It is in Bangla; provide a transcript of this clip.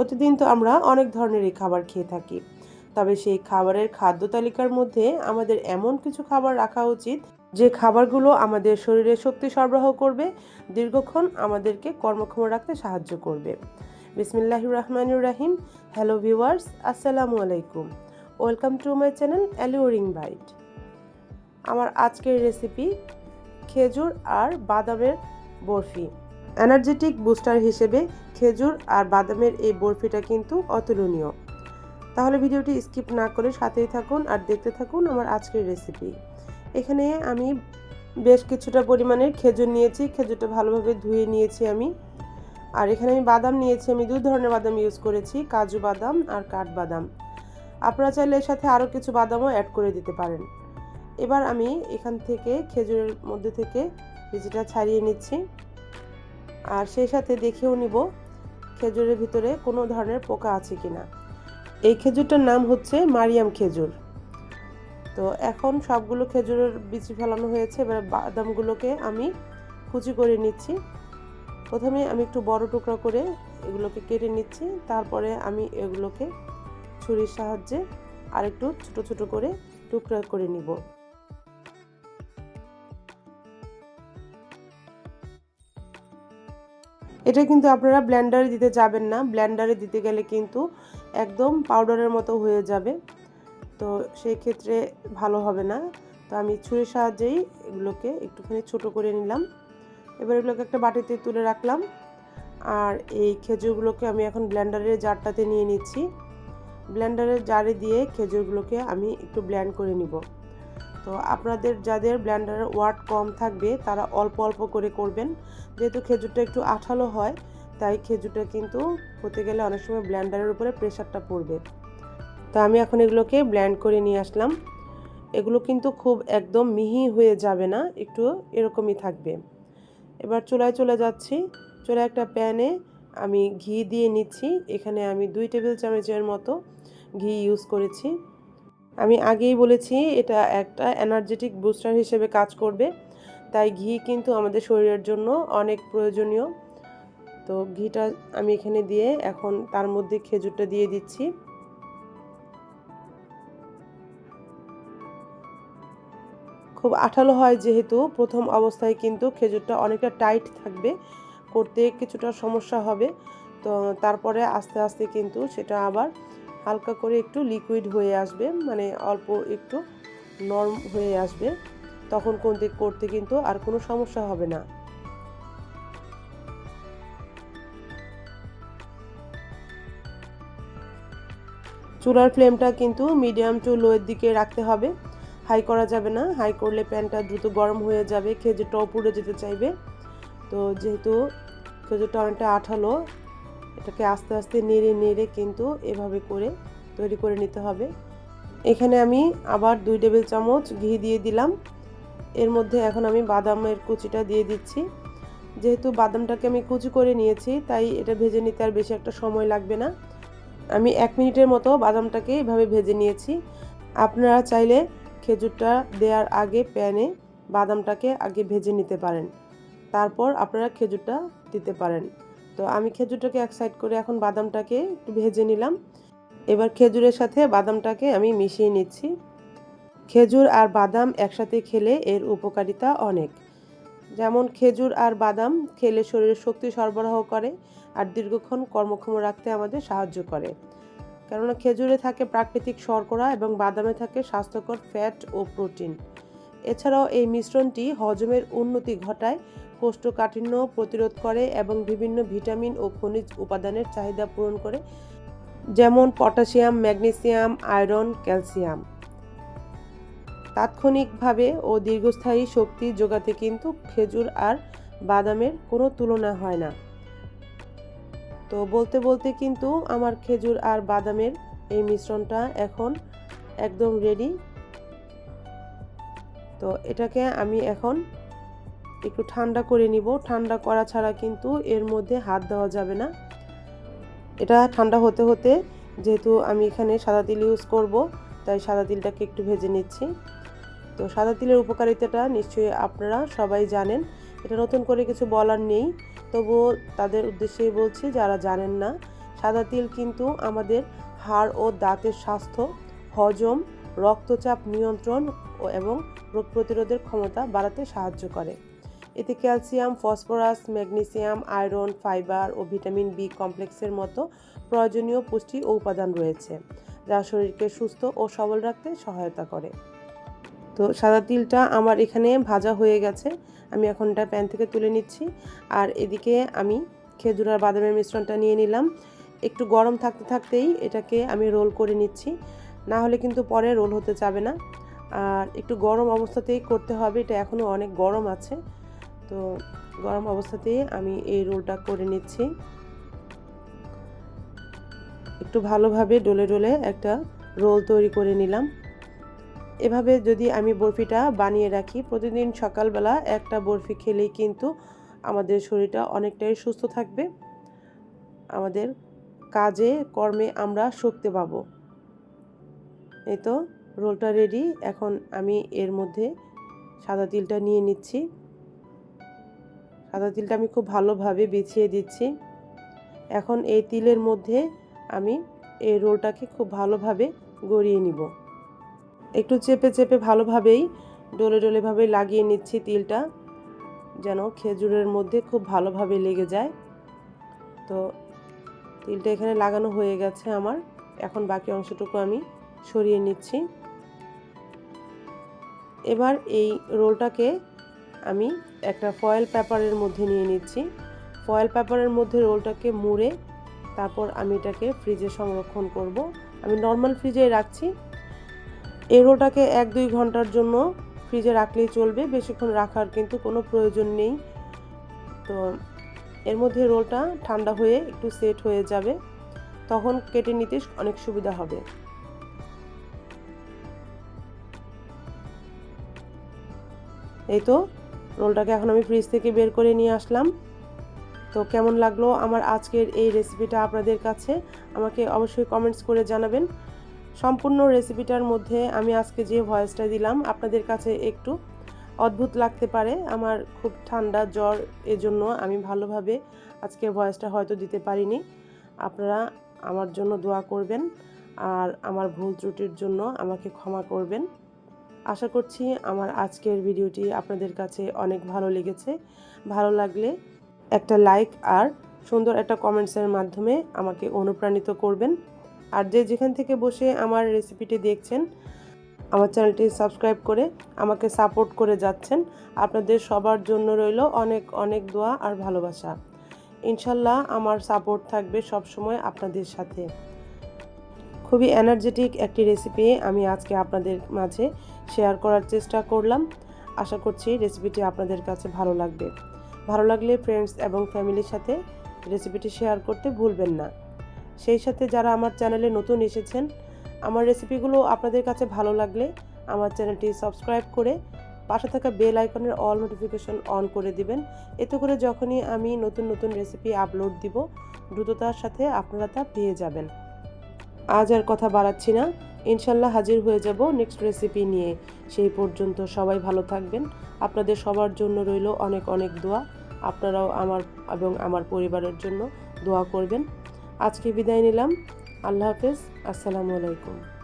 প্রতিদিন তো আমরা অনেক ধরনেরই খাবার খেয়ে থাকি। তবে সেই খাবারের খাদ্য তালিকার মধ্যে আমাদের এমন কিছু খাবার রাখা উচিত, যে খাবারগুলো আমাদের শরীরে শক্তি সরবরাহ করবে, দীর্ঘক্ষণ আমাদেরকে কর্মক্ষম রাখতে সাহায্য করবে। বিসমিল্লাহ রহমানুর রাহিম। হ্যালো ভিউয়ার্স, আসসালামু আলাইকুম। Welcome to my channel alluring bite. আমার আজকের রেসিপি খেজুর আর বাদামের বরফি। এনার্জেটিক বুস্টার হিসেবে খেজুর আর বাদামের এই বরফিটা কিন্তু অতুলনীয়। তাহলে ভিডিওটি স্কিপ না করে সাথেই থাকুন আর দেখতে থাকুন আমার আজকের রেসিপি। এখানে আমি বেশ কিছুটা পরিমাণের খেজুর নিয়েছি, খেজুরটা ভালোভাবে ধুয়ে নিয়েছি আমি। আর এখানে আমি বাদাম নিয়েছি, আমি দু ধরনের বাদাম ইউজ করেছি, কাজু বাদাম আর কাঠবাদাম আপনারা চাইলে এর সাথে আরও কিছু বাদামও অ্যাড করে দিতে পারেন। এবার আমি এখান থেকে খেজুরের মধ্যে থেকে বীজটা ছাড়িয়ে নিচ্ছি। আর সেই সাথে দেখেও নিব খেজুরের ভিতরে কোনো ধরনের পোকা আছে কিনা এই খেজুরটার নাম হচ্ছে মারিয়াম খেজুর। তো এখন সবগুলো খেজুরের বিচি ফেলানো হয়েছে, এবার বাদামগুলোকে আমি কুচি করে নিচ্ছি। প্রথমে আমি একটু বড় টুকরা করে এগুলোকে কেটে নিচ্ছি, তারপরে আমি এগুলোকে ছুরির সাহায্যে আরেকটু ছোট ছোট করে টুকরা করে নিব। এটা কিন্তু আপনারা ব্ল্যান্ডারে দিতে যাবেন না। ব্ল্যান্ডারে দিতে গেলে কিন্তু একদম পাউডারের মতো হয়ে যাবে। তো সেই ক্ষেত্রে ভালো হবে না। তো আমি ছুরির সাহায্যেই এগুলোকে একটুখানি ছোট করে নিলাম। এবার এগুলোকে একটা বাটিতে তুলে রাখলাম। আর এই খেজুরগুলোকে আমি এখন ব্ল্যান্ডারের জারটাতে নিয়ে নিচ্ছি। ব্ল্যান্ডারের জারে দিয়ে খেজুরগুলোকে আমি একটু ব্ল্যান্ড করে নিব। তো আপনাদের যাদের ব্ল্যান্ডারের ওয়াট কম থাকবে, তারা অল্প অল্প করে করবেন। যেহেতু খেজুরটা একটু আঠালো হয়, তাই খেজুরটা কিন্তু হতে গেলে অনেক সময় ব্ল্যান্ডারের উপরে প্রেশারটা পড়বে। তো আমি এখন এগুলোকে ব্ল্যান্ড করে নিয়ে আসলাম। এগুলো কিন্তু খুব একদম মিহি হয়ে যাবে না, একটু এরকমই থাকবে। এবার চুলায় চলে যাচ্ছি। চলে একটা প্যানে আমি ঘি দিয়ে নিচ্ছি। এখানে আমি দুই টেবিল চামচের মতো ঘি ইউজ করেছি। আমি আগেই বলেছি, এটা একটা এনার্জেটিক বুস্টার হিসেবে কাজ করবে। তাই ঘি কিন্তু আমাদের শরীরের জন্য অনেক প্রয়োজনীয়। তো ঘিটা আমি এখানে দিয়ে এখন তার মধ্যে খেজুরটা দিয়ে দিচ্ছি। খুব আঠালো হয় যেহেতু, প্রথম অবস্থায় কিন্তু খেজুরটা অনেকটা টাইট থাকবে, করতে কিছুটা সমস্যা হবে। তো তারপরে আস্তে আস্তে কিন্তু সেটা আবার হালকা করে একটু লিকুইড হয়ে আসবে মানে অল্প একটু নরম হয়ে আসবে। তখন কোন দিক করতে কিন্তু আর কোনো সমস্যা হবে না। চুলার ফ্লেমটা কিন্তু মিডিয়াম টু লোয়ের দিকে রাখতে হবে। হাই করা যাবে না। হাই করলে প্যানটা দ্রুত গরম হয়ে যাবে। খেজুরটাও পুড়ে যেতে চাইবে। তো যেহেতু খেজুরটা অনেকটা আঠালো এটাকে আস্তে আস্তে নেড়ে নেড়ে কিন্তু এভাবে করে তৈরি করে নিতে হবে। এখানে আমি আবার দুই টেবিল চামচ ঘি দিয়ে দিলাম। এর মধ্যে এখন আমি বাদামের কুচিটা দিয়ে দিচ্ছি। যেহেতু বাদামটাকে আমি কুচি করে নিয়েছি, তাই এটা ভেজে নিতে আর বেশি একটা সময় লাগবে না। আমি এক মিনিটের মতো বাদামটাকে এভাবে ভেজে নিয়েছি। আপনারা চাইলে খেজুরটা দেওয়ার আগে প্যানে বাদামটাকে আগে ভেজে নিতে পারেন। তারপর আপনারা খেজুরটা দিতে পারেন। তো আমি খেজুরটাকে এক সাইড করে এখন বাদামটাকে একটু ভেজে নিলাম। এবার খেজুরের সাথে বাদামটাকে আমি মিশিয়ে নিচ্ছি। খেজুর আর বাদাম একসাথে খেলে এর উপকারিতা অনেক। যেমন খেজুর আর বাদাম খেলে শরীরে শক্তি সরবরাহ করে আর দীর্ঘক্ষণ কর্মক্ষম রাখতে আমাদের সাহায্য করে। কেননা খেজুরে থাকে প্রাকৃতিক শর্করা এবং বাদামে থাকে স্বাস্থ্যকর ফ্যাট ও প্রোটিন এছাড়াও এই মিশ্রণটি হজমের উন্নতি ঘটায়, কোষ্ঠকাঠিন্য প্রতিরোধ করে এবং বিভিন্ন ভিটামিন ও খনিজ উপাদানের চাহিদা পূরণ করে, যেমন পটাশিয়াম, ম্যাগনেসিয়াম, আয়রন, ক্যালসিয়াম। তাৎক্ষণিকভাবে ও দীর্ঘস্থায়ী শক্তি যোগাতে কিন্তু খেজুর আর বাদামের কোনো তুলনা হয় না। তো বলতে বলতে কিন্তু আমার খেজুর আর বাদামের এই মিশ্রণটা এখন একদম রেডি তো এটাকে আমি এখন একটু ঠান্ডা করে নিব। ঠান্ডা করা ছাড়া কিন্তু এর মধ্যে হাত দেওয়া যাবে না। এটা ঠান্ডা হতে হতে যেহেতু আমি এখানে সাদা তিল ইউজ করব, তাই সাদা তিলটাকে একটু ভেজে নিচ্ছি। তো সাদা তিলের উপকারিতাটা নিশ্চয়ই আপনারা সবাই জানেন। এটা নতুন করে কিছু বলার নেই। তবুও তাদের উদ্দেশ্যেই বলছি, যারা জানেন না, সাদা তিল কিন্তু আমাদের হাড় ও দাঁতের স্বাস্থ্য হজম রক্তচাপ নিয়ন্ত্রণ ও এবং রোগ প্রতিরোধের ক্ষমতা বাড়াতে সাহায্য করে। এতে calcium, phosphorus, magnesium, iron, fibre ও ভিটামিন বি কমপ্লেক্সের মতো প্রয়োজনীয় পুষ্টি ও উপাদান রয়েছে, যা শরীরকে সুস্থ ও সবল রাখতে সহায়তা করে। তো সাদা তিলটা আমার এখানে ভাজা হয়ে গেছে। আমি এখন এটা প্যান থেকে তুলে নিচ্ছি। আর এদিকে আমি খেজুর আর বাদামের মিশ্রণটা নিয়ে নিলাম। একটু গরম থাকতে থাকতেই এটাকে আমি রোল করে নিচ্ছি। না হলে কিন্তু পরে রোল হতে যাবে না। আর একটু গরম অবস্থাতেই করতে হবে, এটা এখনও অনেক গরম আছে। তো গরম অবস্থাতেই আমি এই রোলটা করে নিচ্ছি। একটু ভালোভাবে ডলে ডলে একটা রোল তৈরি করে নিলাম। এভাবে যদি আমি বরফিটা বানিয়ে রাখি, প্রতিদিন সকালবেলা একটা বরফি খেলেই কিন্তু আমাদের শরীরটা অনেকটাই সুস্থ থাকবে। আমাদের কাজে, কর্মে আমরা শক্তি পাবো। এই তো, রোলটা রেডি এখন আমি এর মধ্যে সাদা তিলটা নিয়ে নিচ্ছি। সাদা তিলটা আমি খুব ভালোভাবে বিছিয়ে দিচ্ছি। এখন এই তিলের মধ্যে আমি এই রোলটাকে খুব ভালোভাবে গড়িয়ে নিব। একটু চেপে চেপে ভালোভাবেই ডলে ডলেভাবে লাগিয়ে নিচ্ছি তিলটা, যেন খেজুরের মধ্যে খুব ভালোভাবে লেগে যায়। তো তিলটা এখানে লাগানো হয়ে গেছে আমার। এখন বাকি অংশটুকু আমি সরিয়ে নিচ্ছি। এবার এই রোলটাকে আমি একটা ফয়েল পেপারের মধ্যে নিয়ে নিচ্ছি। ফয়েল পেপারের মধ্যে রোলটাকে মুড়ে তারপর আমি এটাকে ফ্রিজে সংরক্ষণ করব। আমি নর্মাল ফ্রিজে রাখছি। এই রোলটাকে এক দুই ঘণ্টার জন্য ফ্রিজে রাখলেই চলবে। বেশিক্ষণ রাখার কিন্তু কোনো প্রয়োজন নেই। তো এর মধ্যে রোলটা ঠান্ডা হয়ে একটু সেট হয়ে যাবে। তখন কেটে নিতে অনেক সুবিধা হবে। এই তো, রোলটাকে এখন আমি ফ্রিজ থেকে বের করে নিয়ে আসলাম। তো কেমন লাগল আমার আজকের এই রেসিপিটা আপনাদের কাছে? আমাকে অবশ্যই কমেন্টস করে জানাবেন। সম্পূর্ণ রেসিপিটার মধ্যে আমি আজকে যে ভয়েসটা দিলাম আপনাদের কাছে একটু অদ্ভুত লাগতে পারে, আমার খুব ঠান্ডা জ্বর এজন্য আমি ভালোভাবে আজকে ভয়েসটা হয়তো দিতে পারিনি। আপনারা আমার জন্য দোয়া করবেন, আর আমার ভুল ত্রুটির জন্য আমাকে ক্ষমা করবেন। আশা করছি আমার আজকের ভিডিওটি আপনাদের কাছে অনেক ভালো লেগেছে। ভালো লাগলে একটা লাইক আর সুন্দর একটা কমেন্টসের মাধ্যমে আমাকে অনুপ্রাণিত করবেন। আর যে যেখান থেকে বসে আমার রেসিপিটি দেখছেন, আমার চ্যানেলটি সাবস্ক্রাইব করে আমাকে সাপোর্ট করে যাচ্ছেন, আপনাদের সবার জন্য রইল অনেক অনেক দোয়া আর ভালোবাসা। ইনশাল্লাহ আমার সাপোর্ট থাকবে সব সময় আপনাদের সাথে। খুবই এনার্জেটিক একটি রেসিপি আমি আজকে আপনাদের মাঝে শেয়ার করার চেষ্টা করলাম। আশা করছি রেসিপিটি আপনাদের কাছে ভালো লাগবে। ভালো লাগলে ফ্রেন্ডস এবং ফ্যামিলির সাথে রেসিপিটি শেয়ার করতে ভুলবেন না। সেই সাথে যারা আমার চ্যানেলে নতুন এসেছেন, আমার রেসিপিগুলো আপনাদের কাছে ভালো লাগলে আমার চ্যানেলটি সাবস্ক্রাইব করে পাশে থাকা বেল আইকনের অল নোটিফিকেশন অন করে দিবেন। এতে করে যখনই আমি নতুন নতুন রেসিপি আপলোড দিব, দ্রুততার সাথে আপনারা তা পেয়ে যাবেন। আজ আর কথা বাড়াচ্ছি না। ইনশাল্লাহ হাজির হয়ে যাব নেক্সট রেসিপি নিয়ে। সেই পর্যন্ত সবাই ভালো থাকবেন। আপনাদের সবার জন্য রইল অনেক অনেক দোয়া। আপনারাও আমার এবং আমার পরিবারের জন্য দোয়া করবেন। আজকে বিদায় নিলাম। আল্লাহ হাফেজ। আসসালামু আলাইকুম।